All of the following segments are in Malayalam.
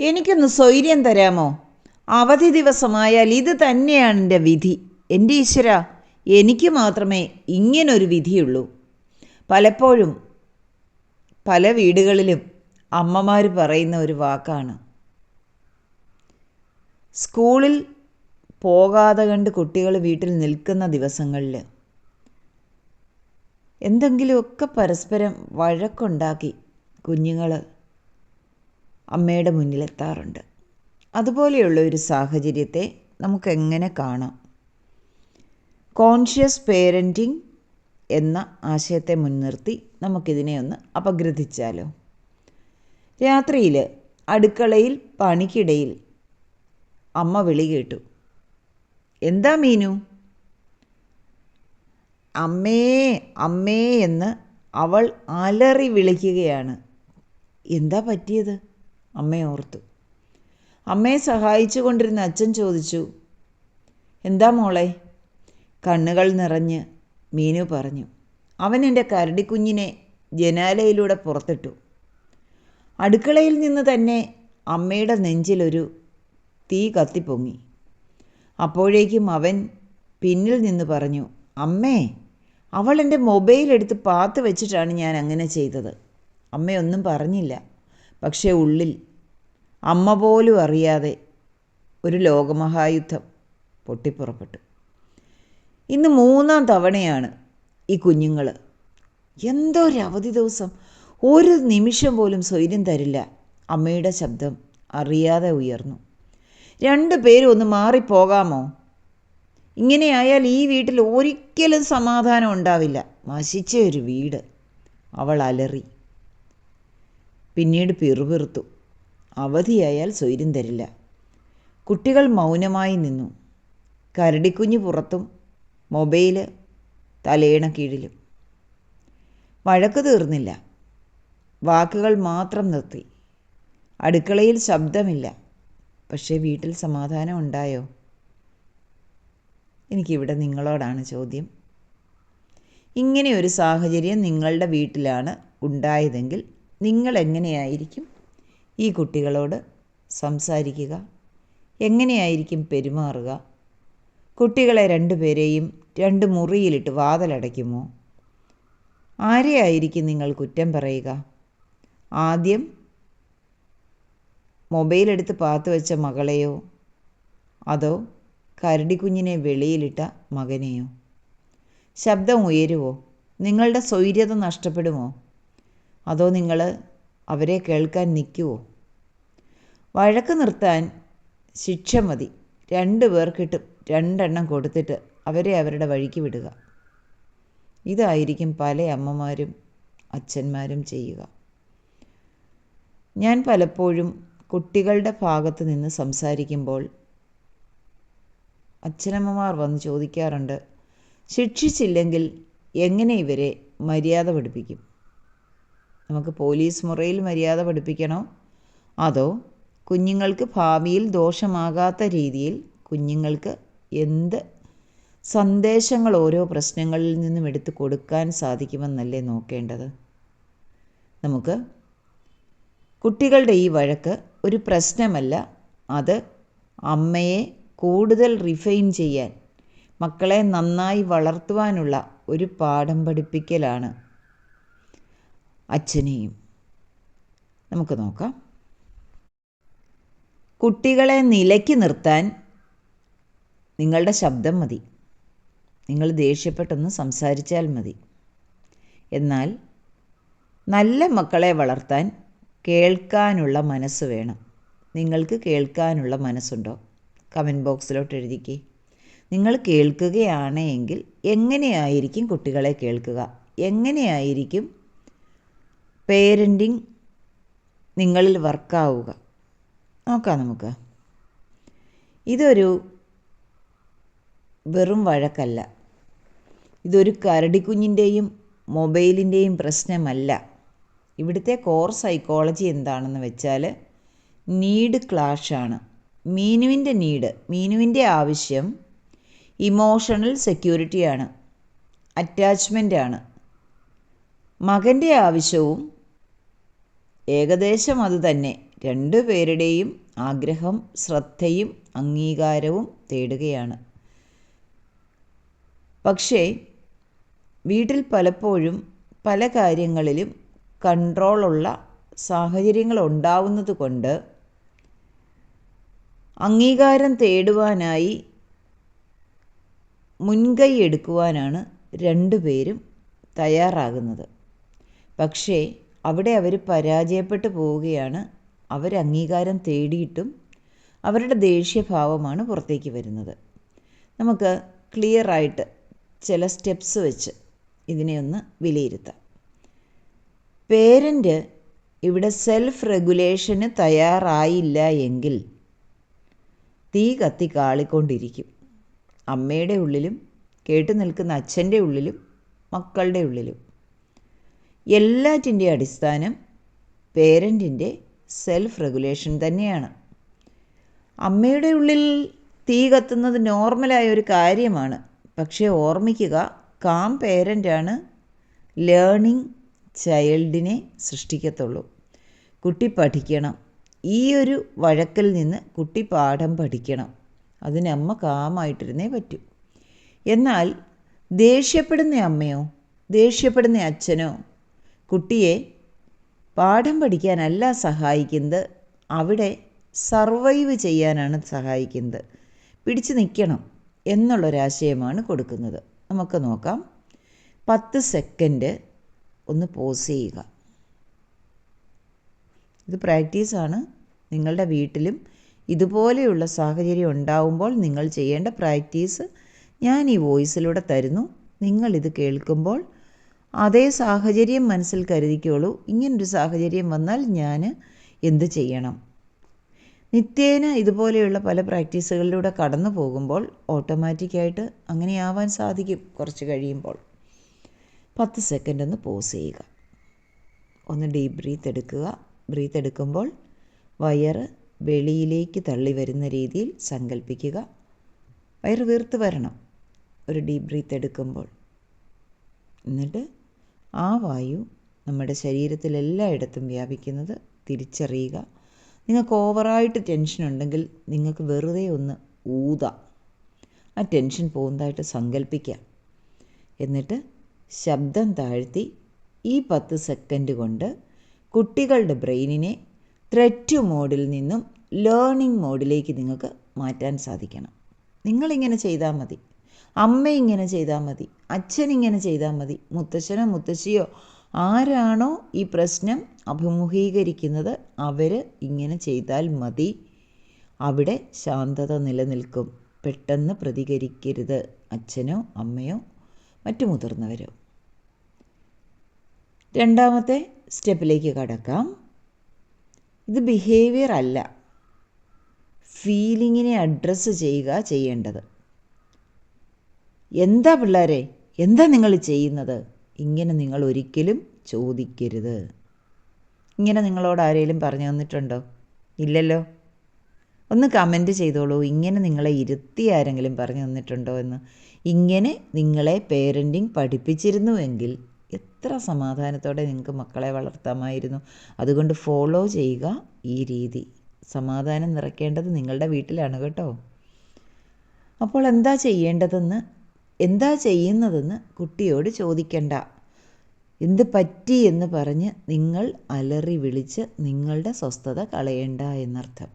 എനിക്കൊന്ന് സ്വൈര്യം തരാമോ? അവധി ദിവസമായാൽ ഇത് തന്നെയാണ് എന്റെ വിധി. എന്റെ ഈശ്വര എനിക്ക് മാത്രമേ ഇങ്ങനൊരു വിധിയുള്ളൂ. പലപ്പോഴും പല വീടുകളിലും അമ്മമാർ പറയുന്ന ഒരു വാക്കാണ്. സ്കൂളിൽ പോകാതെ കണ്ട് കുട്ടികൾ വീട്ടിൽ നിൽക്കുന്ന ദിവസങ്ങളിൽ എന്തെങ്കിലുമൊക്കെ പരസ്പരം വഴക്കുണ്ടാക്കി കുഞ്ഞുങ്ങൾ അമ്മയുടെ മുന്നിലെത്താറുണ്ട്. അതുപോലെയുള്ള ഒരു സാഹചര്യത്തെ നമുക്കെങ്ങനെ കാണാം? കോൺഷ്യസ് പേരന്റിങ് എന്ന ആശയത്തെ മുൻനിർത്തി നമുക്കിതിനെ ഒന്ന് അപഗ്രഥിച്ചാലോ? രാത്രിയിൽ അടുക്കളയിൽ പണിക്കിടയിൽ അമ്മ വിളി കേട്ടു. എന്താ മീനു? അമ്മേ അമ്മേ എന്ന് അവൾ അലറി വിളിക്കുകയാണ്. എന്താ പറ്റിയത്? അമ്മ ഓർത്തു. അമ്മയെ സഹായിച്ചു കൊണ്ടിരുന്ന അച്ഛൻ ചോദിച്ചു എന്താ മോളെ? കണ്ണുകൾ നിറഞ്ഞ് മീനു പറഞ്ഞു. അവൻ എന്റെ കരടിക്കുഞ്ഞിനെ ജനാലയിലൂടെ പുറത്തിട്ടു. അടുക്കളയിൽ നിന്ന് തന്നെ അമ്മയുടെ നെഞ്ചിലൊരു തീ കത്തിപ്പൊങ്ങി. അപ്പോഴേക്കും അവൻ പിന്നിൽ നിന്ന് പറഞ്ഞു അമ്മേ അവൾ എന്റെ മൊബൈൽ എടുത്ത് പാത്ത് വെച്ചിട്ടാണ് ഞാൻ അങ്ങനെ ചെയ്തത്. അമ്മയൊന്നും പറഞ്ഞില്ല. പക്ഷേ ഉള്ളിൽ അമ്മ പോലും അറിയാതെ ഒരു ലോകമഹായുദ്ധം പൊട്ടിപ്പുറപ്പെട്ടു. ഇന്ന് മൂന്നാം തവണയാണ് ഈ കുഞ്ഞുങ്ങൾ എന്തോ ഒരു അവധി ദിവസം. ഒരു നിമിഷം പോലും സ്വൈര്യം തരില്ല. അമ്മയുടെ ശബ്ദം അറിയാതെ ഉയർന്നു. രണ്ട് പേരും ഒന്ന് മാറിപ്പോകാമോ? ഇങ്ങനെയായാൽ ഈ വീട്ടിൽ ഒരിക്കലും സമാധാനം ഉണ്ടാവില്ല. നശിച്ച ഒരു വീട്. അവൾ അലറി. പിന്നീട് പിറുപിറുത്തു. അവധിയായാൽ സ്വൈര്യം തരില്ല. കുട്ടികൾ മൗനമായി നിന്നു. കരടിക്കുഞ്ഞ് പുറത്തും മൊബൈൽ തലേണ കീഴിലും. വഴക്ക് തീർന്നില്ല. വാക്കുകൾ മാത്രം നിർത്തി. അടുക്കളയിൽ ശബ്ദമില്ല. പക്ഷേ വീട്ടിൽ സമാധാനം ഉണ്ടായോ? എനിക്കിവിടെ നിങ്ങളോടാണ് ചോദ്യം. ഇങ്ങനെ ഒരു സാഹചര്യം നിങ്ങളുടെ വീട്ടിലാണ് ഉണ്ടായതെങ്കിൽ നിങ്ങൾ എങ്ങനെയായിരിക്കും? ഈ കുട്ടികളോട് സംസാരിക്കുക. എങ്ങനെയായിരിക്കും പെരുമാറുക? കുട്ടികളെ രണ്ടുപേരെയും രണ്ട് മുറിയിലിട്ട് വാതിലടയ്ക്കുമോ? ആരെയായിരിക്കും നിങ്ങൾ കുറ്റം പറയുക? ആദ്യം മൊബൈൽ എടുത്ത് പാത്തു വെച്ച മകളെയോ? അതോ കരടിക്കുഞ്ഞിനെ വെളിയിലിട്ട മകനെയോ? ശബ്ദം ഉയരുവോ? നിങ്ങളുടെ സ്വൈര്യത നഷ്ടപ്പെടുമോ? അതോ നിങ്ങൾ അവരെ കേൾക്കാൻ നിൽക്കുമോ വഴക്ക് നിർത്താൻ ശിക്ഷ മതി. രണ്ട് പേർക്കിട്ട് രണ്ടെണ്ണം കൊടുത്തിട്ട് അവരെ അവരുടെ വഴിക്ക് വിടുക. ഇതായിരിക്കും പല അമ്മമാരും അച്ഛന്മാരും ചെയ്യുക. ഞാൻ പലപ്പോഴും കുട്ടികളുടെ ഭാഗത്ത് നിന്ന് സംസാരിക്കുമ്പോൾ അച്ഛനമ്മമാർ വന്ന് ചോദിക്കാറുണ്ട് ശിക്ഷിച്ചില്ലെങ്കിൽ എങ്ങനെ ഇവരെ മര്യാദ പഠിപ്പിക്കും? നമുക്ക് പോലീസ് മുറയിൽ മര്യാദ പഠിപ്പിക്കണോ? അതോ കുഞ്ഞുങ്ങൾക്ക് ഭാവിയിൽ ദോഷമാകാത്ത രീതിയിൽ കുഞ്ഞുങ്ങൾക്ക് എന്ത് സന്ദേശങ്ങൾ ഓരോ പ്രശ്നങ്ങളിൽ നിന്നും എടുത്തു കൊടുക്കാൻ സാധിക്കുമെന്നല്ലേ നോക്കേണ്ടത്? നമുക്ക് കുട്ടികളുടെ ഈ വഴക്ക് ഒരു പ്രശ്നമല്ല. അത് അമ്മയെ കൂടുതൽ റിഫൈൻ ചെയ്യാൻ മക്കളെ നന്നായി വളർത്തുവാനുള്ള ഒരു പാഠം പഠിപ്പിക്കലാണ്. അച്ഛനെയും. നമുക്ക് നോക്കാം. കുട്ടികളെ നിലയ്ക്ക് നിർത്താൻ നിങ്ങളുടെ ശബ്ദം മതി. നിങ്ങൾ ദേഷ്യപ്പെട്ടൊന്ന് സംസാരിച്ചാൽ മതി. എന്നാൽ നല്ല മക്കളെ വളർത്താൻ കേൾക്കാനുള്ള മനസ്സ് വേണം. നിങ്ങൾക്ക് കേൾക്കാനുള്ള മനസ്സുണ്ടോ? കമന്റ് ബോക്സിലോട്ട് എഴുതിക്കേ. നിങ്ങൾ കേൾക്കുകയാണ് എങ്കിൽ എങ്ങനെയായിരിക്കും കുട്ടികളെ കേൾക്കുക? എങ്ങനെയായിരിക്കും പേരന്റിങ് നിങ്ങളിൽ വർക്കാവുക. നോക്കാം നമുക്ക്. ഇതൊരു വെറും വഴക്കല്ല. ഇതൊരു കരടിക്കുഞ്ഞിന്റെയും മൊബൈലിന്റെയും പ്രശ്നമല്ല. ഇവിടുത്തെ കോർ സൈക്കോളജി എന്താണെന്ന് വെച്ചാൽ നീഡ് ക്ലാഷാണ്. മീനുവിന്റെ നീഡ് മീനുവിന്റെ ആവശ്യം ഇമോഷണൽ സെക്യൂരിറ്റിയാണ് അറ്റാച്ച്മെന്റാണ്. മകന്റെ ആവശ്യവും ഏകദേശം അതുതന്നെ രണ്ടുപേരുടെയും രണ്ടു പേരുടെയും ആഗ്രഹം ശ്രദ്ധയും അംഗീകാരവും തേടുകയാണ്. പക്ഷേ വീട്ടിൽ പലപ്പോഴും പല കാര്യങ്ങളിലും കൺട്രോളുള്ള സാഹചര്യങ്ങൾ ഉണ്ടാവുന്നത് കൊണ്ട് അംഗീകാരം തേടുവാനായി മുൻകൈ എടുക്കുവാനാണ് രണ്ടുപേരും തയ്യാറാകുന്നത്. പക്ഷേ അവിടെ അവർ പരാജയപ്പെട്ടു പോവുകയാണ്. അവർ അംഗീകാരം തേടിയിട്ടും അവരുടെ ദേഷ്യഭാവമാണ് പുറത്തേക്ക് വരുന്നത്. നമുക്ക് ക്ലിയറായിട്ട് ചില സ്റ്റെപ്സ് വെച്ച് ഇതിനെ ഒന്ന് വിലയിരുത്താം. പേരന്റ് ഇവിടെ സെൽഫ് റെഗുലേഷന് തയ്യാറായില്ല എങ്കിൽ തീ കത്തി കാളിക്കൊണ്ടിരിക്കും. അമ്മയുടെ ഉള്ളിലും കേട്ടു നിൽക്കുന്ന അച്ഛന്റെ ഉള്ളിലും മക്കളുടെ ഉള്ളിലും. എല്ലാറ്റിന്റെ അടിസ്ഥാനം പേരന്റിന്റെ സെൽഫ് റെഗുലേഷൻ തന്നെയാണ്. അമ്മയുടെ ഉള്ളിൽ തീ കത്തുന്നത് നോർമലായ ഒരു കാര്യമാണ്. പക്ഷേ ഓർമ്മിക്കുക കാം പേരന്റാണ് ലേണിംഗ് ചൈൽഡിനെ സൃഷ്ടിക്കത്തുള്ളൂ. കുട്ടി പഠിക്കണം. ഈ ഒരു വഴക്കിൽ നിന്ന് കുട്ടി പാഠം പഠിക്കണം. അതിന് അമ്മ കാമായിട്ടിരുന്നേ പറ്റൂ. എന്നാൽ ദേഷ്യപ്പെടുന്ന അമ്മയോ ദേഷ്യപ്പെടുന്ന അച്ഛനോ കുട്ടിയെ പാഠം പഠിക്കാനല്ല സഹായിക്കുന്നത് അവിടെ സർവൈവ് ചെയ്യാനാണ് സഹായിക്കുന്നത്. പിടിച്ചു നിൽക്കണം എന്നുള്ളൊരാശയമാണ് കൊടുക്കുന്നത്. നമുക്ക് നോക്കാം. പത്ത് സെക്കൻഡ് ഒന്ന് പോസ് ചെയ്യുക. ഇത് പ്രാക്ടീസാണ് നിങ്ങളുടെ വീട്ടിലും ഇതുപോലെയുള്ള സാഹചര്യം ഉണ്ടാവുമ്പോൾ നിങ്ങൾ ചെയ്യേണ്ട പ്രാക്ടീസ് ഞാൻ ഈ വോയിസിലൂടെ തരുന്നു. നിങ്ങളിത് കേൾക്കുമ്പോൾ അതേ സാഹചര്യം മനസ്സിൽ കരുതിക്കോളൂ. ഇങ്ങനൊരു സാഹചര്യം വന്നാൽ ഞാൻ എന്ത് ചെയ്യണം? നിത്യേന ഇതുപോലെയുള്ള പല പ്രാക്ടീസുകളിലൂടെ കടന്നു പോകുമ്പോൾ ഓട്ടോമാറ്റിക്കായിട്ട് അങ്ങനെയാവാൻ സാധിക്കും കുറച്ച് കഴിയുമ്പോൾ. പത്ത് സെക്കൻഡ് ഒന്ന് പോസ് ചെയ്യുക. ഒന്ന് ഡീപ് ബ്രീത്ത് എടുക്കുക. ബ്രീത്ത് എടുക്കുമ്പോൾ വയറ് വെളിയിലേക്ക് തള്ളി വരുന്ന രീതിയിൽ സങ്കല്പിക്കുക വയറ് വീർത്ത് വരണം. ഒരു ഡീപ് ബ്രീത്ത് എടുക്കുമ്പോൾ. എന്നിട്ട് ആ വായു നമ്മുടെ ശരീരത്തിലെല്ലായിടത്തും വ്യാപിക്കുന്നത് തിരിച്ചറിയുക. നിങ്ങൾക്ക് ഓവറായിട്ട് ടെൻഷൻ ഉണ്ടെങ്കിൽ നിങ്ങൾക്ക് വെറുതെ ഒന്ന് ഊതാം. ആ ടെൻഷൻ പോകുന്നതായിട്ട് സങ്കല്പിക്കാം എന്നിട്ട് ശബ്ദം താഴ്ത്തി ഈ പത്ത് സെക്കൻഡ് കൊണ്ട് കുട്ടികളുടെ ബ്രെയിനിനെ ത്രെറ്റ് മോഡിൽ നിന്നും ലേണിംഗ് മോഡിലേക്ക് നിങ്ങൾക്ക് മാറ്റാൻ സാധിക്കണം. നിങ്ങളിങ്ങനെ ചെയ്താൽ മതി. അമ്മ ഇങ്ങനെ ചെയ്താൽ മതി അച്ഛൻ ഇങ്ങനെ ചെയ്താൽ മതി മുത്തച്ഛനോ മുത്തശ്ശിയോ ആരാണോ ഈ പ്രശ്നം അഭിമുഖീകരിക്കുന്നത് അവർ ഇങ്ങനെ ചെയ്താൽ മതി. അവിടെ ശാന്തത നിലനിൽക്കും. പെട്ടെന്ന് പ്രതികരിക്കരുത് അച്ഛനോ അമ്മയോ മറ്റു മുതിർന്നവരോ. രണ്ടാമത്തെ സ്റ്റെപ്പിലേക്ക് കടക്കാം. ഇത് ബിഹേവിയർ അല്ല. ഫീലിങ്ങിനെ അഡ്രസ്സ് ചെയ്യുക ചെയ്യേണ്ടത്. എന്താ പിള്ളേരെ എന്താ നിങ്ങൾ ചെയ്യുന്നത്? ഇങ്ങനെ നിങ്ങൾ ഒരിക്കലും ചോദിക്കരുത്. ഇങ്ങനെ നിങ്ങളോട് ആരെങ്കിലും പറഞ്ഞു തന്നിട്ടുണ്ടോ? ഇല്ലല്ലോ. ഒന്ന് കമന്റ് ചെയ്തോളൂ. ഇങ്ങനെ നിങ്ങളെ ഇരുത്തി ആരെങ്കിലും പറഞ്ഞു തന്നിട്ടുണ്ടോ എന്ന്. ഇങ്ങനെ നിങ്ങളെ പേരന്റിങ് പഠിപ്പിച്ചിരുന്നുവെങ്കിൽ എത്ര സമാധാനത്തോടെ നിങ്ങൾക്ക് മക്കളെ വളർത്താമായിരുന്നു. അതുകൊണ്ട് ഫോളോ ചെയ്യുക ഈ രീതി. സമാധാനം നിറയ്ക്കേണ്ടത് നിങ്ങളുടെ വീട്ടിലാണ് കേട്ടോ. അപ്പോൾ എന്താ ചെയ്യേണ്ടതെന്ന് എന്താ ചെയ്യുന്നതെന്ന് കുട്ടിയോട് ചോദിക്കണ്ട. എന്ത് പറ്റി എന്ന് പറഞ്ഞ് നിങ്ങൾ അലറി വിളിച്ച് നിങ്ങളുടെ സ്വസ്ഥത കളയണ്ട എന്നർത്ഥം.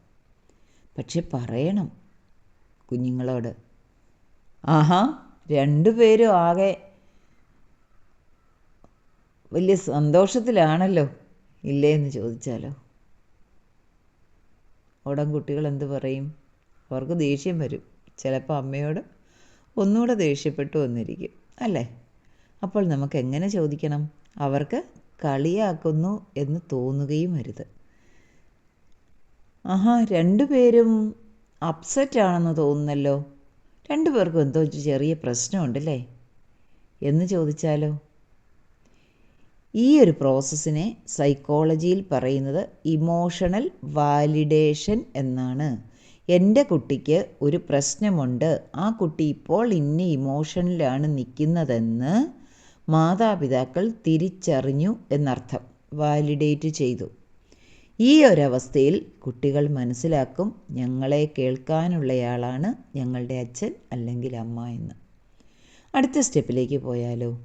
പക്ഷെ പറയണം കുഞ്ഞുങ്ങളോട്. ആഹാ രണ്ടുപേരും ആകെ വലിയ സന്തോഷത്തിലാണല്ലോ ഇല്ലേ എന്ന് ചോദിച്ചാലോ? ഉടൻ കുട്ടികൾ എന്ത് പറയും? അവർക്ക് ദേഷ്യം വരും. ചിലപ്പോൾ അമ്മയോട് ഒന്നുകൂടെ ദേഷ്യപ്പെട്ടു വന്നിരിക്കും അല്ലേ? അപ്പോൾ നമുക്ക് എങ്ങനെ ചോദിക്കണം? അവർക്ക് കളിയാക്കുന്നു എന്ന് തോന്നുകയും അരുത്. ആഹാ രണ്ടുപേരും അപ്സെറ്റ് ആണെന്ന് തോന്നുന്നല്ലോ. രണ്ടുപേർക്കും എന്തോ ചെറിയ പ്രശ്നമുണ്ടല്ലേ? എന്ന് ചോദിച്ചാലോ? ഈ ഒരു പ്രോസസ്സിനെ സൈക്കോളജിയിൽ പറയുന്നത് ഇമോഷണൽ വാലിഡേഷൻ എന്നാണ്. എന്റെ കുട്ടിക്ക് ഒരു പ്രശ്നമുണ്ട്. ആ കുട്ടി ഇപ്പോൾ ഇന്ന ഇമോഷനിലാണ് നിൽക്കുന്നതെന്ന് മാതാപിതാക്കൾ തിരിച്ചറിഞ്ഞു എന്നർത്ഥം. വാലിഡേറ്റ് ചെയ്തു. ഈ ഒരവസ്ഥയിൽ കുട്ടികൾ മനസ്സിലാക്കും ഞങ്ങളെ കേൾക്കാനുള്ളയാളാണ് ഞങ്ങളുടെ അച്ഛൻ അല്ലെങ്കിൽ അമ്മ എന്ന്. അടുത്ത സ്റ്റെപ്പിലേക്ക് പോയാലോ?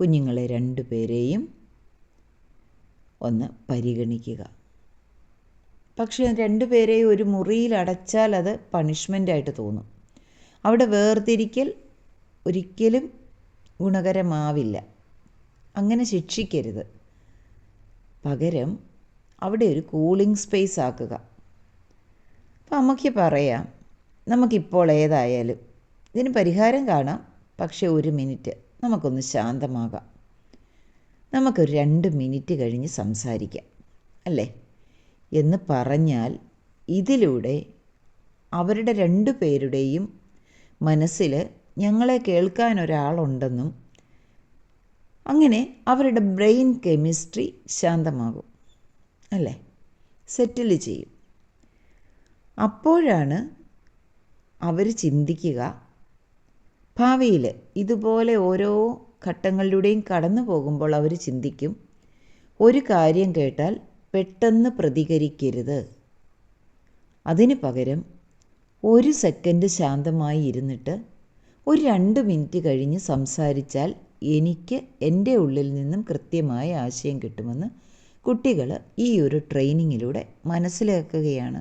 കുഞ്ഞുങ്ങളെ രണ്ടു പേരെയും ഒന്ന് പരിഗണിക്കുക. പക്ഷേ രണ്ടുപേരെയും ഒരു മുറിയിൽ അടച്ചാൽ അത് പണിഷ്മെന്റായിട്ട് തോന്നും. അവിടെ വേർതിരിക്കൽ ഒരിക്കലും ഗുണകരമാവില്ല. അങ്ങനെ ശിക്ഷിക്കരുത്. പകരം അവിടെ ഒരു കൂളിംഗ് സ്പേസ് ആക്കുക. അപ്പം അമ്മയ്ക്ക് പറയാം നമുക്കിപ്പോൾ ഏതായാലും ഇതിന് പരിഹാരം കാണാം. പക്ഷേ ഒരു മിനിറ്റ് നമുക്കൊന്ന് ശാന്തമാകാം. നമുക്കൊരു രണ്ട് മിനിറ്റ് കഴിഞ്ഞ് സംസാരിക്കാം. അല്ലേ? എന്ന് പറഞ്ഞാൽ ഇതിലൂടെ അവരുടെ രണ്ടു പേരുടെയും മനസ്സിൽ ഞങ്ങളെ കേൾക്കാൻ ഒരാളുണ്ടെന്നും അങ്ങനെ അവരുടെ ബ്രെയിൻ കെമിസ്ട്രി ശാന്തമാകും അല്ലേ? സെറ്റിൽ ചെയ്യും. അപ്പോഴാണ് അവർ ചിന്തിക്കുക ഭാവിയിൽ ഇതുപോലെ ഓരോ ഘട്ടങ്ങളിലൂടെയും കടന്നു പോകുമ്പോൾ അവർ ചിന്തിക്കും ഒരു കാര്യം കേട്ടാൽ പെട്ടെന്ന് പ്രതികരിക്കരുത്. അതിന് പകരം ഒരു സെക്കൻഡ് ശാന്തമായി ഇരുന്നിട്ട് ഒരു രണ്ട് മിനിറ്റ് കഴിഞ്ഞ് സംസാരിച്ചാൽ എനിക്ക് എന്റെ ഉള്ളിൽ നിന്നും കൃത്യമായ ആശയം കിട്ടുമെന്ന് കുട്ടികൾ ഈ ഒരു ട്രെയിനിങ്ങിലൂടെ മനസ്സിലാക്കുകയാണ്.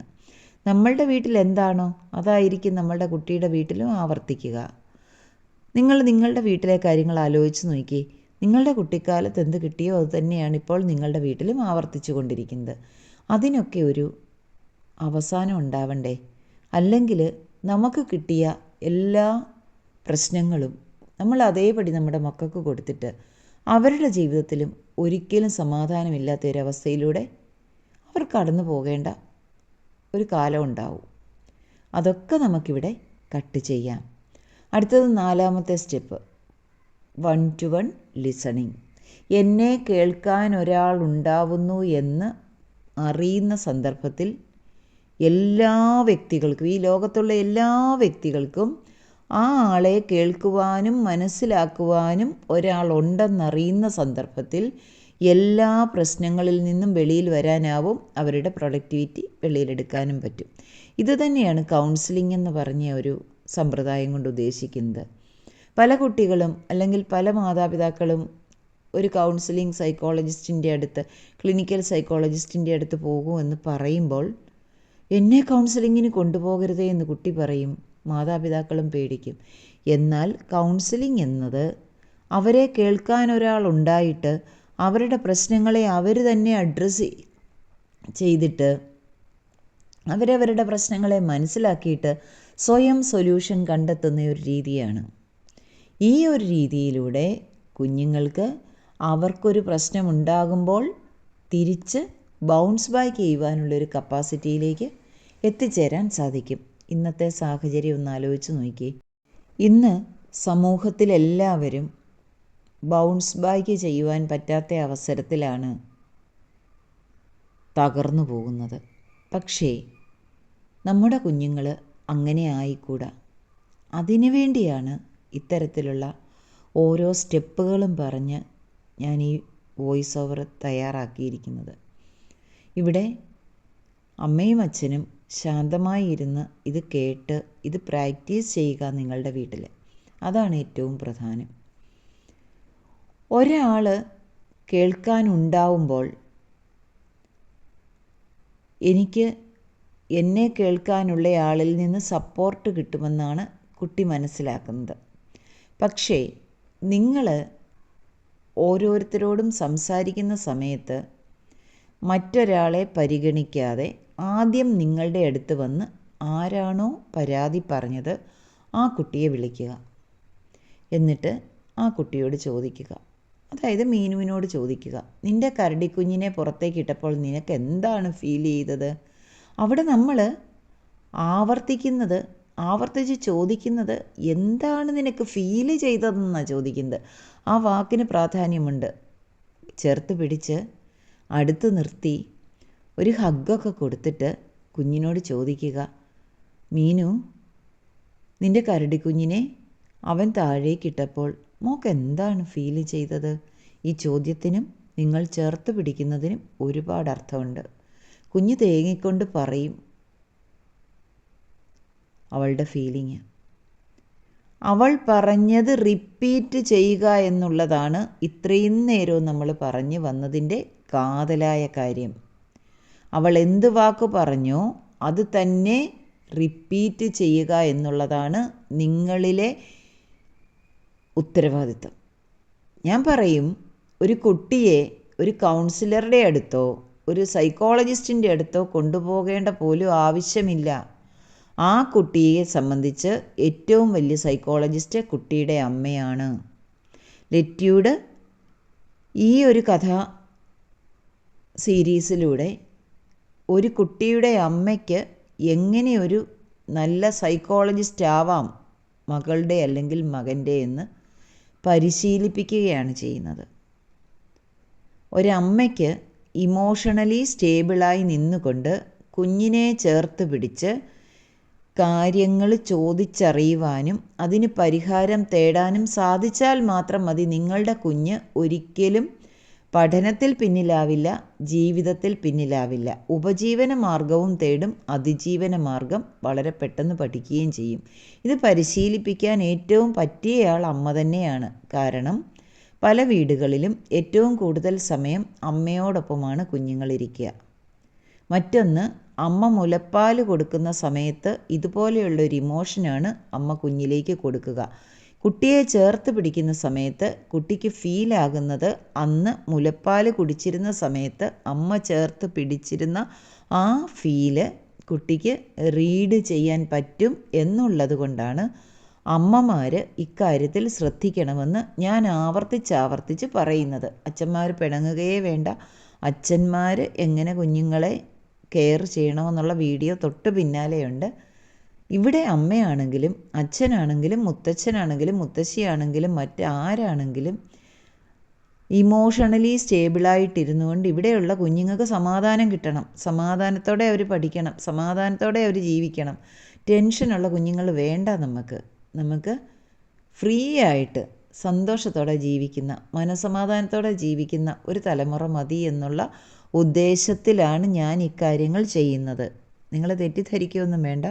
നമ്മളുടെ വീട്ടിൽ എന്താണോ അതായിരിക്കും നമ്മളുടെ കുട്ടിയുടെ വീട്ടിലും ആവർത്തിക്കുക. നിങ്ങൾ നിങ്ങളുടെ വീട്ടിലെ കാര്യങ്ങൾ ആലോചിച്ച് നോക്കി. നിങ്ങളുടെ കുട്ടിക്കാലത്ത് എന്ത് കിട്ടിയോ അത് തന്നെയാണ് ഇപ്പോൾ നിങ്ങളുടെ വീട്ടിലും ആവർത്തിച്ചു കൊണ്ടിരിക്കുന്നത്. അതിനൊക്കെ ഒരു അവസാനം ഉണ്ടാവണ്ടേ? അല്ലെങ്കിൽ നമുക്ക് കിട്ടിയ എല്ലാ പ്രശ്നങ്ങളും നമ്മൾ അതേപടി നമ്മുടെ മക്കൾക്ക് കൊടുത്തിട്ട് അവരുടെ ജീവിതത്തിലും ഒരിക്കലും സമാധാനമില്ലാത്ത ഒരവസ്ഥയിലൂടെ അവർ കടന്നു പോകേണ്ട ഒരു കാലം ഉണ്ടാവും. അതൊക്കെ നമുക്കിവിടെ കട്ട് ചെയ്യാം. അടുത്തത് നാലാമത്തെ step. One two one listening. എന്നെ കേൾക്കാൻ ഒരാൾ ഉണ്ടാവുന്നു എന്ന് അറിയുന്ന സന്ദർഭത്തിൽ എല്ലാ വ്യക്തികൾക്കും ഈ ലോകത്തുള്ള എല്ലാ വ്യക്തികൾക്കും ആ ആളെ കേൾക്കുവാനും മനസ്സിലാക്കുവാനും ഒരാളുണ്ടെന്നറിയുന്ന സന്ദർഭത്തിൽ എല്ലാ പ്രശ്നങ്ങളിൽ നിന്നും വെളിയിൽ വരാനാവും അവരുടെ പ്രൊഡക്ടിവിറ്റി വെളിയിലെടുക്കാനും പറ്റും. ഇതുതന്നെയാണ് കൗൺസിലിംഗ് എന്ന് പറഞ്ഞ ഒരു സമ്പ്രദായം കൊണ്ട് ഉദ്ദേശിക്കുന്നത്. പല കുട്ടികളും അല്ലെങ്കിൽ പല മാതാപിതാക്കളും ഒരു കൗൺസിലിംഗ് സൈക്കോളജിസ്റ്റിന്റെ അടുത്ത് ക്ലിനിക്കൽ സൈക്കോളജിസ്റ്റിന്റെ അടുത്ത് പോകുമെന്ന് പറയുമ്പോൾ എന്നെ കൗൺസിലിങ്ങിന് കൊണ്ടുപോകരുതേ എന്ന് കുട്ടി പറയും മാതാപിതാക്കളും പേടിക്കും. എന്നാൽ കൗൺസിലിംഗ് എന്നത് അവരെ കേൾക്കാൻ ഒരാളുണ്ടായിട്ട് അവരുടെ പ്രശ്നങ്ങളെ അവർ തന്നെ അഡ്രസ്സ് ചെയ്തിട്ട് അവരവരുടെ പ്രശ്നങ്ങളെ മനസ്സിലാക്കിയിട്ട് സ്വയം സൊല്യൂഷൻ കണ്ടെത്തുന്ന ഒരു രീതിയാണ്. ഈ ഒരു രീതിയിലൂടെ കുഞ്ഞുങ്ങൾക്ക് അവർക്കൊരു പ്രശ്നമുണ്ടാകുമ്പോൾ തിരിച്ച് ബൗൺസ് ബാക്ക് ചെയ്യുവാനുള്ളൊരു കപ്പാസിറ്റിയിലേക്ക് എത്തിച്ചേരാൻ സാധിക്കും. ഇന്നത്തെ സാഹചര്യം ഒന്ന് ആലോചിച്ച് നോക്കി ഇന്ന് സമൂഹത്തിലെല്ലാവരും ബൗൺസ് ബാക്ക് ചെയ്യുവാൻ പറ്റാത്ത അവസരത്തിലാണ് തകർന്നു പോകുന്നത്. പക്ഷേ നമ്മുടെ കുഞ്ഞുങ്ങൾ അങ്ങനെ ആയിക്കൂടാ അതിനു വേണ്ടിയാണ് ഇത്തരത്തിലുള്ള ഓരോ സ്റ്റെപ്പുകളും പറഞ്ഞ് ഞാൻ ഈ വോയിസ് ഓവർ തയ്യാറാക്കിയിരിക്കുന്നത്. ഇവിടെ അമ്മയും അച്ഛനും ശാന്തമായി ഇരുന്ന് ഇത് കേട്ട് ഇത് പ്രാക്ടീസ് ചെയ്യുക നിങ്ങളുടെ വീട്ടിൽ. അതാണ് ഏറ്റവും പ്രധാനം. ഒരാൾ കേൾക്കാനുണ്ടാവുമ്പോൾ എനിക്ക് എന്നെ കേൾക്കാനുള്ള ആളിൽ നിന്ന് സപ്പോർട്ട് കിട്ടുമെന്നാണ് കുട്ടി മനസ്സിലാക്കുന്നത്. പക്ഷേ നിങ്ങൾ ഓരോരുത്തരോടും സംസാരിക്കുന്ന സമയത്ത് മറ്റൊരാളെ പരിഗണിക്കാതെ ആദ്യം നിങ്ങളുടെ അടുത്ത് വന്ന് ആരാണോ പരാതി പറഞ്ഞത് ആ കുട്ടിയെ വിളിക്കുക. എന്നിട്ട് ആ കുട്ടിയോട് ചോദിക്കുക. അതായത് മീനുവിനോട് ചോദിക്കുക. നിന്റെ കരടിക്കുഞ്ഞിനെ പുറത്തേക്ക് ഇട്ടപ്പോൾ നിനക്ക് എന്താണ് ഫീൽ ചെയ്തത്? അവിടെ നമ്മൾ ആവർത്തിക്കുന്നത് ആവർത്തിച്ച് ചോദിക്കുന്നത് എന്താണ് നിനക്ക് ഫീൽ ചെയ്തതെന്നാണ് ചോദിക്കുന്നത്? ആ വാക്കിന് പ്രാധാന്യമുണ്ട്. ചേർത്ത് പിടിച്ച് അടുത്ത് നിർത്തി ഒരു ഹഗ്ഗൊക്കെ കൊടുത്തിട്ട് കുഞ്ഞിനോട് ചോദിക്കുക മീനു നിന്റെ കരടിക്കുഞ്ഞിനെ അവൻ താഴേക്കിട്ടപ്പോൾ മോക്ക് എന്താണ് ഫീൽ ചെയ്തത്? ഈ ചോദ്യത്തിനും നിങ്ങൾ ചേർത്ത് പിടിക്കുന്നതിനും ഒരുപാട് അർത്ഥമുണ്ട്. കുഞ്ഞ് തേങ്ങിക്കൊണ്ട് പറയും അവളുടെ ഫീലിങ് അവൾ പറഞ്ഞത് റിപ്പീറ്റ് ചെയ്യുക എന്നുള്ളതാണ് ഇത്രയും നേരവും നമ്മൾ പറഞ്ഞു വന്നതിന്റെ കാതലായ കാര്യം. അവൾ എന്ത് വാക്ക് പറഞ്ഞോ അത് തന്നെ റിപ്പീറ്റ് ചെയ്യുക എന്നുള്ളതാണ് നിങ്ങളിലെ ഉത്തരവാദിത്തം ഞാൻ പറയും ഒരു കുട്ടിയെ ഒരു കൗൺസിലറുടെ അടുത്തോ ഒരു സൈക്കോളജിസ്റ്റിന്റെ അടുത്തോ കൊണ്ടുപോകേണ്ട പോലും ആവശ്യമില്ല. ആ കുട്ടിയെ സംബന്ധിച്ച് ഏറ്റവും വലിയ സൈക്കോളജിസ്റ്റ് കുട്ടിയുടെ അമ്മയാണ്. ലെറ്റ്യൂഡ് ഈ ഒരു കഥ സീരീസിലൂടെ ഒരു കുട്ടിയുടെ അമ്മയ്ക്ക് എങ്ങനെ ഒരു നല്ല സൈക്കോളജിസ്റ്റ് ആവാം മകളുടെ അല്ലെങ്കിൽ മകന്റെ എന്ന് പരിശീലിപ്പിക്കുകയാണ് ചെയ്യുന്നത്. ഒരമ്മയ്ക്ക് ഇമോഷണലി സ്റ്റേബിളായി നിന്നുകൊണ്ട് കുഞ്ഞിനെ ചേർത്ത് പിടിച്ച് കാര്യങ്ങൾ ചോദിച്ചറിയുവാനും അതിന് പരിഹാരം തേടാനും സാധിച്ചാൽ മാത്രം മതി. നിങ്ങളുടെ കുഞ്ഞ് ഒരിക്കലും പഠനത്തിൽ പിന്നിലാവില്ല ജീവിതത്തിൽ പിന്നിലാവില്ല. ഉപജീവന മാർഗവും തേടും അതിജീവന മാർഗം വളരെ പെട്ടെന്ന് പഠിക്കുകയും ചെയ്യും. ഇത് പരിശീലിപ്പിക്കാൻ ഏറ്റവും പറ്റിയയാൾ അമ്മ തന്നെയാണ്. കാരണം പല വീടുകളിലും ഏറ്റവും കൂടുതൽ സമയം അമ്മയോടൊപ്പമാണ് കുഞ്ഞുങ്ങളിരിക്കുക. മറ്റൊന്ന് അമ്മ മുലപ്പാൽ കൊടുക്കുന്ന സമയത്ത് ഇതുപോലെയുള്ള ഇതുപോലെയുള്ളൊരു ഇമോഷനാണ് അമ്മ കുഞ്ഞിലേക്ക് കൊടുക്കുക. കുട്ടിയെ ചേർത്ത് പിടിക്കുന്ന സമയത്ത് കുട്ടിക്ക് ഫീലാകുന്നത് അന്ന് മുലപ്പാൽ കുടിച്ചിരുന്ന സമയത്ത് അമ്മ ചേർത്ത് പിടിച്ചിരുന്ന ആ ഫീൽ കുട്ടിക്ക് റീഡ് ചെയ്യാൻ പറ്റും എന്നുള്ളത് കൊണ്ടാണ് അമ്മമാർ ഇക്കാര്യത്തിൽ ശ്രദ്ധിക്കണമെന്ന് ഞാൻ ആവർത്തിച്ച് ആവർത്തിച്ച് പറയുന്നത്. അച്ഛന്മാർ പിണങ്ങുകയേ വേണ്ട. അച്ഛന്മാർ എങ്ങനെ കുഞ്ഞുങ്ങളെ കെയർ ചെയ്യണമെന്നുള്ള വീഡിയോ തൊട്ട് പിന്നാലെയുണ്ട്. ഇവിടെ അമ്മയാണെങ്കിലും അച്ഛനാണെങ്കിലും മുത്തച്ഛനാണെങ്കിലും മുത്തശ്ശിയാണെങ്കിലും മറ്റാരാണെങ്കിലും ഇമോഷണലി സ്റ്റേബിളായിട്ടിരുന്നു കൊണ്ട് ഇവിടെയുള്ള കുഞ്ഞുങ്ങൾക്ക് സമാധാനം കിട്ടണം. സമാധാനത്തോടെ അവർ പഠിക്കണം. സമാധാനത്തോടെ അവർ ജീവിക്കണം. ടെൻഷനുള്ള കുഞ്ഞുങ്ങൾ വേണ്ട നമുക്ക്. നമുക്ക് ഫ്രീ ആയിട്ട് സന്തോഷത്തോടെ ജീവിക്കുന്ന മനസമാധാനത്തോടെ ജീവിക്കുന്ന ഒരു തലമുറ മതി എന്നുള്ള ഉദ്ദേശത്തിലാണ് ഞാൻ ഇക്കാര്യങ്ങൾ ചെയ്യുന്നത്. നിങ്ങൾ തെറ്റിദ്ധരിക്കുകയൊന്നും വേണ്ട.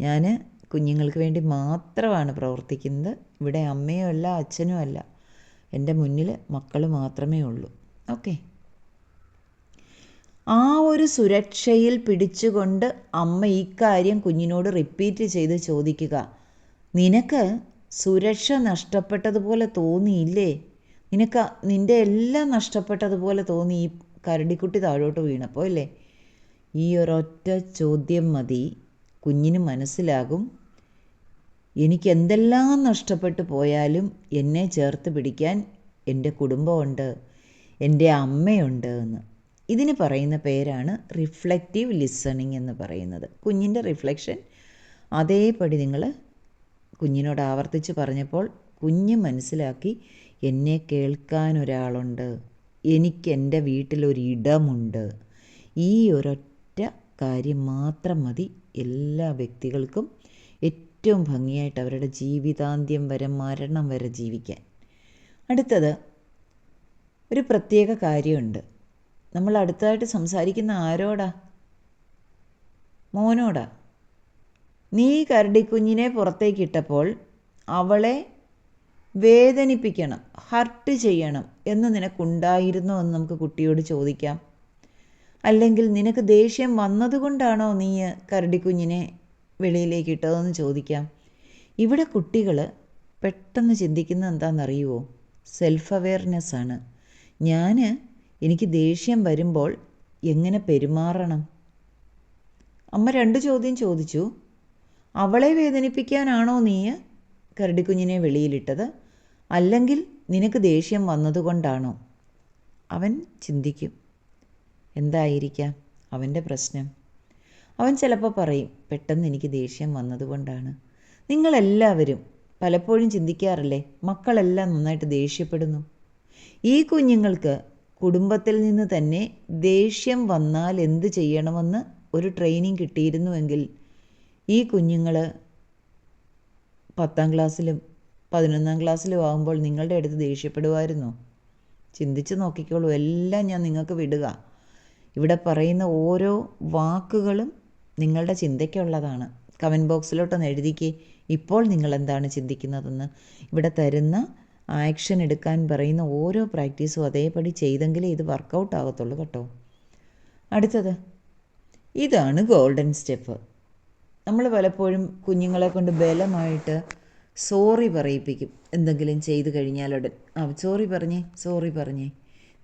ഞാൻ കുഞ്ഞുങ്ങൾക്ക് വേണ്ടി മാത്രമാണ് പ്രവർത്തിക്കുന്നത്. ഇവിടെ അമ്മയും അല്ല അച്ഛനും അല്ല. എന്റെ മുന്നിൽ മക്കൾ മാത്രമേ ഉള്ളൂ. ഓക്കെ. ആ ഒരു സുരക്ഷയിൽ പിടിച്ചുകൊണ്ട് അമ്മ ഇക്കാര്യം കുഞ്ഞിനോട് റിപ്പീറ്റ് ചെയ്ത് ചോദിക്കുക. നിനക്ക് സുരക്ഷ നഷ്ടപ്പെട്ടതുപോലെ തോന്നിയില്ലേ? നിനക്ക് നിന്റെ എല്ലാം നഷ്ടപ്പെട്ടതുപോലെ തോന്നി കരടിക്കുട്ടി താഴോട്ട് വീണപ്പോൾ അല്ലേ ഈ ഒരൊറ്റ ചോദ്യം മതി. കുഞ്ഞിന് മനസ്സിലാകും. എനിക്ക് എന്തെല്ലാം നഷ്ടപ്പെട്ടു പോയാലും എന്നെ ചേർത്ത് പിടിക്കാൻ എന്റെ കുടുംബമുണ്ട് എന്റെ അമ്മയുണ്ട് എന്ന്. ഇതിന് പറയുന്ന പേരാണ് റിഫ്ലക്റ്റീവ് ലിസണിങ് എന്ന് പറയുന്നത്. കുഞ്ഞിന്റെ റിഫ്ലക്ഷൻ അതേപടി നിങ്ങൾ കുഞ്ഞിനോട് ആവർത്തിച്ച് പറഞ്ഞപ്പോൾ കുഞ്ഞ് മനസ്സിലാക്കി എന്നെ കേൾക്കാൻ ഒരാളുണ്ട്. എനിക്ക് എന്റെ വീട്ടിലൊരിടമുണ്ട്. ഈ ഒരൊറ്റ കാര്യം മാത്രം മതി എല്ലാ വ്യക്തികൾക്കും ഏറ്റവും ഭംഗിയായിട്ട് അവരുടെ ജീവിതാന്ത്യം വരെ മരണം വരെ ജീവിക്കാൻ. അടുത്തത് ഒരു പ്രത്യേക കാര്യമുണ്ട്. നമ്മൾ അടുത്തതായിട്ട് സംസാരിക്കുന്ന ആരോടാ? മോനോടാ. നീ കരടിക്കുഞ്ഞിനെ പുറത്തേക്കിട്ടപ്പോൾ അവളെ വേദനിപ്പിക്കണം ഹർട്ട് ചെയ്യണം എന്ന് നിനക്കുണ്ടായിരുന്നോ എന്ന് നമുക്ക് കുട്ടിയോട് ചോദിക്കാം. അല്ലെങ്കിൽ നിനക്ക് ദേഷ്യം വന്നതുകൊണ്ടാണോ നീ കരടിക്കുഞ്ഞിനെ വെളിയിലേക്ക് ഇട്ടതെന്ന് ചോദിക്കാം. ഇവിടെ കുട്ടികൾ പെട്ടെന്ന് ചിന്തിക്കുന്നത് എന്താണെന്നറിയുമോ സെൽഫ് അവെയർനെസ് ആണ്. ഞാൻ എനിക്ക് ദേഷ്യം വരുമ്പോൾ എങ്ങനെ പെരുമാറണം? അമ്മ രണ്ട് ചോദ്യം ചോദിച്ചു. അവളെ വേദനിപ്പിക്കാനാണോ നീ കരടിക്കുഞ്ഞിനെ വെളിയിലിട്ടത്? അല്ലെങ്കിൽ നിനക്ക് ദേഷ്യം വന്നതുകൊണ്ടാണോ? അവൻ ചിന്തിക്കും. എന്തായിരിക്കാം അവന്റെ പ്രശ്നം? അവൻ ചിലപ്പോൾ പറയും പെട്ടെന്ന് എനിക്ക് ദേഷ്യം വന്നതുകൊണ്ടാണ്. നിങ്ങളെല്ലാവരും പലപ്പോഴും ചിന്തിക്കാറില്ലേ മക്കളെല്ലാം നന്നായിട്ട് ദേഷ്യപ്പെടുന്നു. ഈ കുഞ്ഞുങ്ങൾക്ക് കുടുംബത്തിൽ നിന്ന് തന്നെ ദേഷ്യം വന്നാൽ എന്ത് ചെയ്യണമെന്ന് ഒരു ട്രെയിനിങ് കിട്ടിയിരുന്നുവെങ്കിൽ ഈ കുഞ്ഞുങ്ങൾ പത്താം ക്ലാസ്സിലും പതിനൊന്നാം ക്ലാസ്സിൽ ആകുമ്പോൾ നിങ്ങളുടെ അടുത്ത് ദേഷ്യപ്പെടുമായിരുന്നു ചിന്തിച്ച് നോക്കിക്കോളൂ എല്ലാം ഞാൻ നിങ്ങൾക്ക് വിടുക. ഇവിടെ പറയുന്ന ഓരോ വാക്കുകളും നിങ്ങളുടെ ചിന്തയ്ക്കുള്ളതാണ്. കമന്റ് ബോക്സിലോട്ടൊന്ന് എഴുതിക്കേ. ഇപ്പോൾ നിങ്ങൾ എന്താണ് ചിന്തിക്കുന്നതെന്ന്. ഇവിടെ തരുന്ന ആക്ഷൻ എടുക്കാൻ പറയുന്ന ഓരോ പ്രാക്ടീസും അതേപടി ചെയ്തെങ്കിലേ ഇത് വർക്കൗട്ട് ആകത്തുള്ളൂ കേട്ടോ. അടുത്തത് ഇതാണ് ഗോൾഡൻ സ്റ്റെപ്പ് നമ്മൾ പലപ്പോഴും കുഞ്ഞുങ്ങളെ കൊണ്ട് ബലമായിട്ട് സോറി പറയിപ്പിക്കും. എന്തെങ്കിലും ചെയ്തു കഴിഞ്ഞാലുടൻ ആ സോറി പറഞ്ഞേ സോറി പറഞ്ഞേ.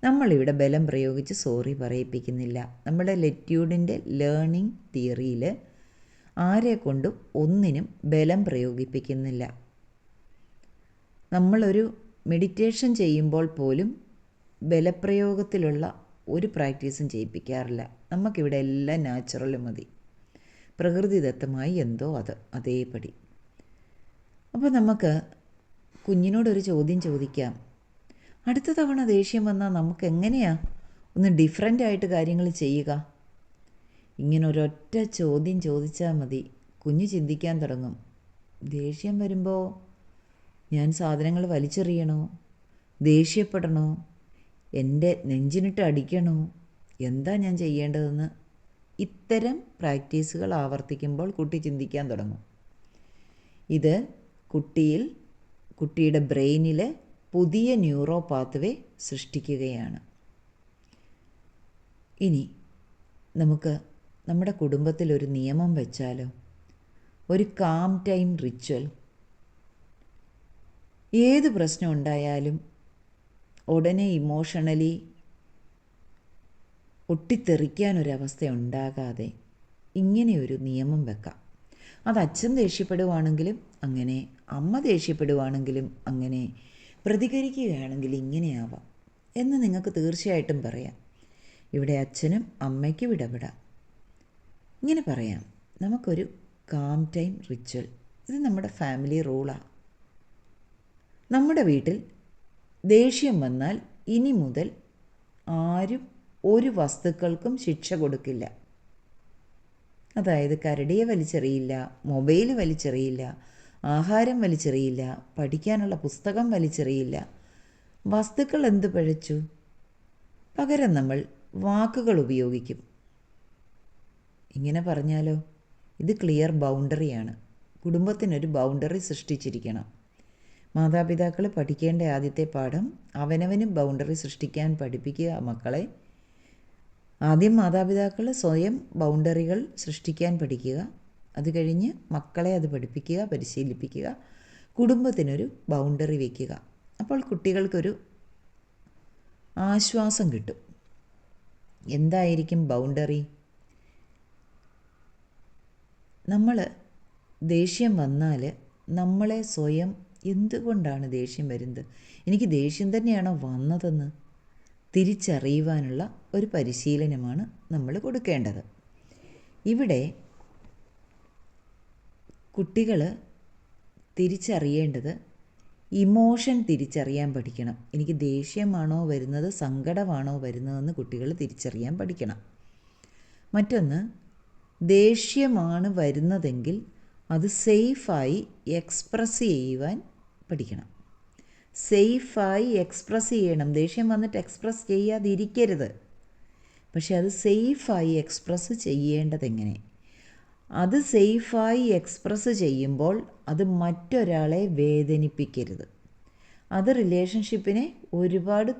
നമ്മളിവിടെ ബലം പ്രയോഗിച്ച് സോറി പറയിപ്പിക്കുന്നില്ല. നമ്മുടെ ലെറ്റ്യൂഡിന്റെ ലേണിംഗ് തിയറിയിൽ ആരെ കൊണ്ടും ഒന്നിനും ബലം പ്രയോഗിപ്പിക്കുന്നില്ല. നമ്മളൊരു മെഡിറ്റേഷൻ ചെയ്യുമ്പോൾ പോലും ബലപ്രയോഗത്തിലുള്ള ഒരു പ്രാക്ടീസും ചെയ്യിപ്പിക്കാറില്ല. നമുക്കിവിടെ എല്ലാം നാച്ചുറൽ മതി. പ്രകൃതിദത്തമായി എന്തോ അത് അതേപടി. അപ്പോൾ നമുക്ക് കുഞ്ഞിനോടൊരു ചോദ്യം ചോദിക്കാം. അടുത്ത തവണ ദേഷ്യം വന്നാൽ നമുക്ക് എങ്ങനെയാണ് ഒന്ന് ഡിഫറെന്റ് ആയിട്ട് കാര്യങ്ങൾ ചെയ്യുക? ഇങ്ങനെ ഒരൊറ്റ ചോദ്യം ചോദിച്ചാൽ മതി. കുഞ്ഞ് ചിന്തിക്കാൻ തുടങ്ങും. ദേഷ്യം വരുമ്പോൾ ഞാൻ സാധനങ്ങൾ വലിച്ചെറിയണോ? ദേഷ്യപ്പെടണോ? എന്റെ നെഞ്ചിനിട്ട് അടിക്കണോ? എന്താ ഞാൻ ചെയ്യേണ്ടതെന്ന്? ഇത്തരം പ്രാക്ടീസുകൾ ആവർത്തിക്കുമ്പോൾ കുട്ടി ചിന്തിക്കാൻ തുടങ്ങും. ഇത് കുട്ടിയിൽ കുട്ടിയുടെ ബ്രെയിനിൽ പുതിയ ന്യൂറോ പാത്വേ സൃഷ്ടിക്കുകയാണ്. ഇനി നമുക്ക് നമ്മുടെ കുടുംബത്തിൽ ഒരു നിയമം വെച്ചാലോ? ഒരു കാം ടൈം റിച്വൽ. ഏത് പ്രശ്നം ഉണ്ടായാലും ഉടനെ ഇമോഷണലി ഒട്ടിത്തെറിക്കാൻ ഒരവസ്ഥ ഉണ്ടാകാതെ ഇങ്ങനെ ഒരു നിയമം വെക്കാം. അത് അച്ഛൻ ദേഷ്യപ്പെടുവാണെങ്കിലും അങ്ങനെ അമ്മ ദേഷ്യപ്പെടുവാണെങ്കിലും അങ്ങനെ പ്രതികരിക്കുകയാണെങ്കിൽ ഇങ്ങനെയാവാം എന്ന് നിങ്ങൾക്ക് തീർച്ചയായിട്ടും പറയാം. ഇവിടെ അച്ഛനും അമ്മയ്ക്കും ഇടപെടാം. ഇങ്ങനെ പറയാം. നമുക്കൊരു കാം ടൈം റിച്വൽ ഇത് നമ്മുടെ ഫാമിലി റൂളാണ് നമ്മുടെ വീട്ടിൽ ദേഷ്യം വന്നാൽ ഇനി മുതൽ ആരും ഒരു വസ്തുക്കൾക്കും ശിക്ഷ കൊടുക്കില്ല. അതായത് കരടിയെ വലിച്ചെറിയില്ല മൊബൈൽ വലിച്ചെറിയില്ല ആഹാരം വലിച്ചെറിയില്ല പഠിക്കാനുള്ള പുസ്തകം വലിച്ചെറിയില്ല. വസ്തുക്കൾ എന്ത് പഴച്ചു? പകരം നമ്മൾ വാക്കുകൾ ഉപയോഗിക്കും. ഇങ്ങനെ പറഞ്ഞാലോ? ഇത് ക്ലിയർ ബൗണ്ടറിയാണ് കുടുംബത്തിനൊരു ബൗണ്ടറി സൃഷ്ടിച്ചിരിക്കണം. മാതാപിതാക്കൾ പഠിക്കേണ്ട ആദ്യത്തെ പാഠം അവനവനും ബൗണ്ടറി സൃഷ്ടിക്കാൻ പഠിപ്പിക്കുക മക്കളെ. ആദ്യം മാതാപിതാക്കൾ സ്വയം ബൗണ്ടറികൾ സൃഷ്ടിക്കാൻ പഠിക്കുക. അത് കഴിഞ്ഞ് മക്കളെ അത് പഠിപ്പിക്കുക പരിശീലിപ്പിക്കുക കുടുംബത്തിനൊരു ബൗണ്ടറി വയ്ക്കുക അപ്പോൾ കുട്ടികൾക്കൊരു ആശ്വാസം കിട്ടും. എന്തായിരിക്കും ബൗണ്ടറി? നമ്മൾ ദേഷ്യം വന്നാൽ നമ്മളെ സ്വയം എന്തുകൊണ്ടാണ് ദേഷ്യം വരുന്നത്? എനിക്ക് ദേഷ്യം തന്നെയാണോ വന്നതെന്ന് തിരിച്ചറിയുവാനുള്ള ഒരു പരിശീലനമാണ് നമ്മൾ കൊടുക്കേണ്ടത്. ഇവിടെ കുട്ടികൾ തിരിച്ചറിയേണ്ടത് ഇമോഷൻ തിരിച്ചറിയാൻ പഠിക്കണം. എനിക്ക് ദേഷ്യമാണോ വരുന്നത് സങ്കടമാണോ വരുന്നതെന്ന് കുട്ടികൾ തിരിച്ചറിയാൻ പഠിക്കണം. മറ്റൊന്ന് ദേഷ്യമാണ് വരുന്നതെങ്കിൽ അത് സേഫായി എക്സ്പ്രസ് ചെയ്യുവാൻ പഠിക്കണം. സേഫായി എക്സ്പ്രസ് ചെയ്യണം. ദേഷ്യം വന്നിട്ട് എക്സ്പ്രസ് ചെയ്യാതിരിക്കരുത്. പക്ഷെ അത് സേഫായി എക്സ്പ്രസ് ചെയ്യേണ്ടതെങ്ങനെ? അത് സേഫായി എക്സ്പ്രസ് ചെയ്യുമ്പോൾ അത് മറ്റൊരാളെ വേദനിപ്പിക്കരുത്. അത് റിലേഷൻഷിപ്പിനെ ഒരുപാട്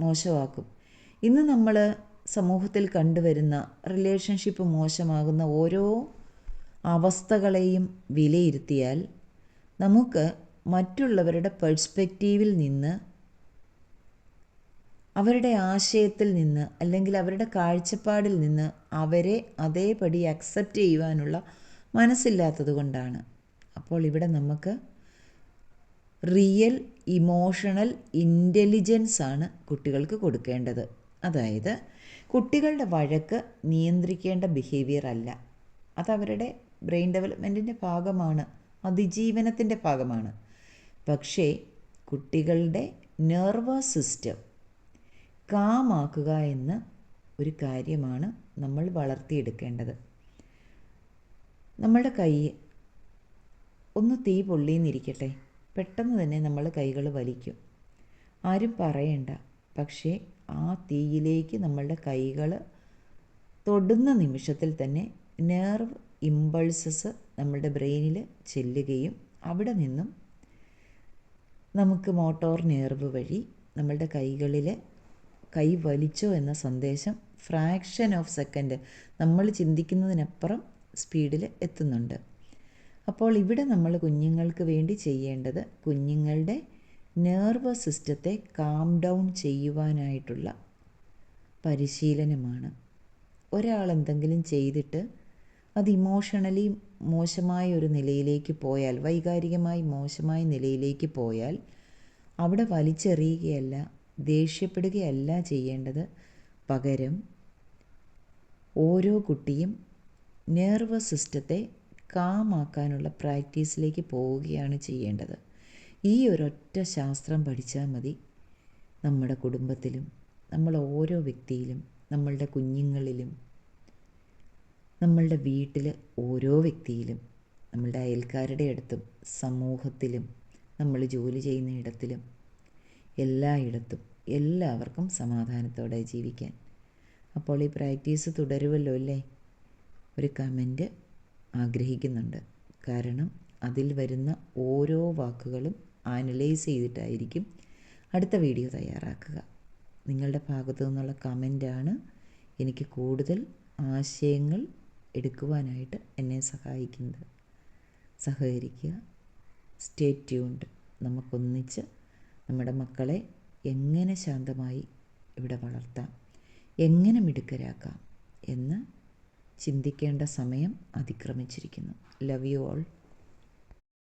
മോശമാക്കും. ഇന്ന് നമ്മൾ സമൂഹത്തിൽ കണ്ടുവരുന്ന റിലേഷൻഷിപ്പ് മോശമാകുന്ന ഓരോ അവസ്ഥകളെയും വിലയിരുത്തിയാൽ നമുക്ക് മറ്റുള്ളവരുടെ പെർസ്പെക്റ്റീവിൽ നിന്ന് അവരുടെ ആശയത്തിൽ നിന്ന് അല്ലെങ്കിൽ അവരുടെ കാഴ്ചപ്പാടിൽ നിന്ന് അവരെ അതേപടി അക്സെപ്റ്റ് ചെയ്യുവാനുള്ള മനസ്സില്ലാത്തത് കൊണ്ടാണ്. അപ്പോൾ ഇവിടെ നമുക്ക് റിയൽ ഇമോഷണൽ ഇന്റലിജൻസ് ആണ് കുട്ടികൾക്ക് കൊടുക്കേണ്ടത്. അതായത് കുട്ടികളുടെ വഴക്ക് നിയന്ത്രിക്കേണ്ട ബിഹേവിയർ അല്ല. അതവരുടെ ബ്രെയിൻ ഡെവലപ്മെന്റിന്റെ ഭാഗമാണ്. അതിജീവനത്തിന്റെ ഭാഗമാണ്. പക്ഷേ കുട്ടികളുടെ നെർവസ് സിസ്റ്റം കാമാക്കുക എന്ന ഒരു കാര്യമാണ് നമ്മൾ വളർത്തിയെടുക്കേണ്ടത്. നമ്മളുടെ കൈ ഒന്ന് തീ പൊള്ളിയെന്നിരിക്കട്ടെ പെട്ടെന്ന് തന്നെ നമ്മൾ കൈകൾ വലിക്കും. ആരും പറയണ്ട. പക്ഷേ ആ തീയിലേക്ക് നമ്മളുടെ കൈകൾ തൊടുന്ന നിമിഷത്തിൽ തന്നെ നെർവ് ഇമ്പൾസസ് നമ്മളുടെ ബ്രെയിനിൽ ചെല്ലുകയും അവിടെ നിന്നും നമുക്ക് മോട്ടോർ നെർവ് വഴി നമ്മളുടെ കൈകളിൽ കൈ വലിച്ചോ എന്ന സന്ദേശം ഫ്രാക്ഷൻ ഓഫ് സെക്കൻഡ് നമ്മൾ ചിന്തിക്കുന്നതിനപ്പുറം സ്പീഡിൽ എത്തുന്നുണ്ട്. അപ്പോൾ ഇവിടെ നമ്മൾ കുഞ്ഞുങ്ങൾക്ക് വേണ്ടി ചെയ്യേണ്ടത് കുഞ്ഞുങ്ങളുടെ നെർവസ് സിസ്റ്റത്തെ കാം ഡൗൺ ചെയ്യുവാനായിട്ടുള്ള പരിശീലനമാണ്. ഒരാൾ എന്തെങ്കിലും ചെയ്തിട്ട് അത് ഇമോഷണലി മോശമായ ഒരു നിലയിലേക്ക് പോയാൽ വൈകാരികമായി മോശമായ നിലയിലേക്ക് പോയാൽ അവിടെ വലിച്ചെറിയുകയല്ല ദേഷ്യപ്പെടുകയല്ല ചെയ്യേണ്ടത്. പകരം ഓരോ കുട്ടിയും നെർവസ് സിസ്റ്റത്തെ കാമാക്കാനുള്ള പ്രാക്ടീസിലേക്ക് പോവുകയാണ് ചെയ്യേണ്ടത്. ഈ ഒരൊറ്റ ശാസ്ത്രം പഠിച്ചാൽ മതി. നമ്മുടെ കുടുംബത്തിലും നമ്മൾ ഓരോ വ്യക്തിയിലും നമ്മളുടെ കുഞ്ഞുങ്ങളിലും നമ്മളുടെ വീട്ടിൽ ഓരോ വ്യക്തിയിലും നമ്മളുടെ അയൽക്കാരുടെ അടുത്തും സമൂഹത്തിലും നമ്മൾ ജോലി ചെയ്യുന്ന ഇടത്തിലും എല്ലായിടത്തും എല്ലാവർക്കും സമാധാനത്തോടെ ജീവിക്കാൻ. അപ്പോൾ ഈ പ്രാക്ടീസ് തുടരുമല്ലോ അല്ലേ? ഒരു കമന്റ് ആഗ്രഹിക്കുന്നുണ്ട്. കാരണം അതിൽ വരുന്ന ഓരോ വാക്കുകളും ആനലൈസ് ചെയ്തിട്ടായിരിക്കും അടുത്ത വീഡിയോ തയ്യാറാക്കുക. നിങ്ങളുടെ ഭാഗത്തു നിന്നുള്ള കമന്റാണ് എനിക്ക് കൂടുതൽ ആശയങ്ങൾ എടുക്കുവാനായിട്ട് എന്നെ സഹായിക്കുന്നത്. സഹകരിക്കുക. സ്റ്റേ ട്യൂൺഡ് നമുക്കൊന്നിച്ച് നമ്മുടെ മക്കളെ എങ്ങനെ ശാന്തമായി ഇവിടെ വളർത്താം? എങ്ങനെ മിടുക്കരാക്കാം? എന്ന് ചിന്തിക്കേണ്ട സമയം അതിക്രമിച്ചിരിക്കുന്നു. Love you all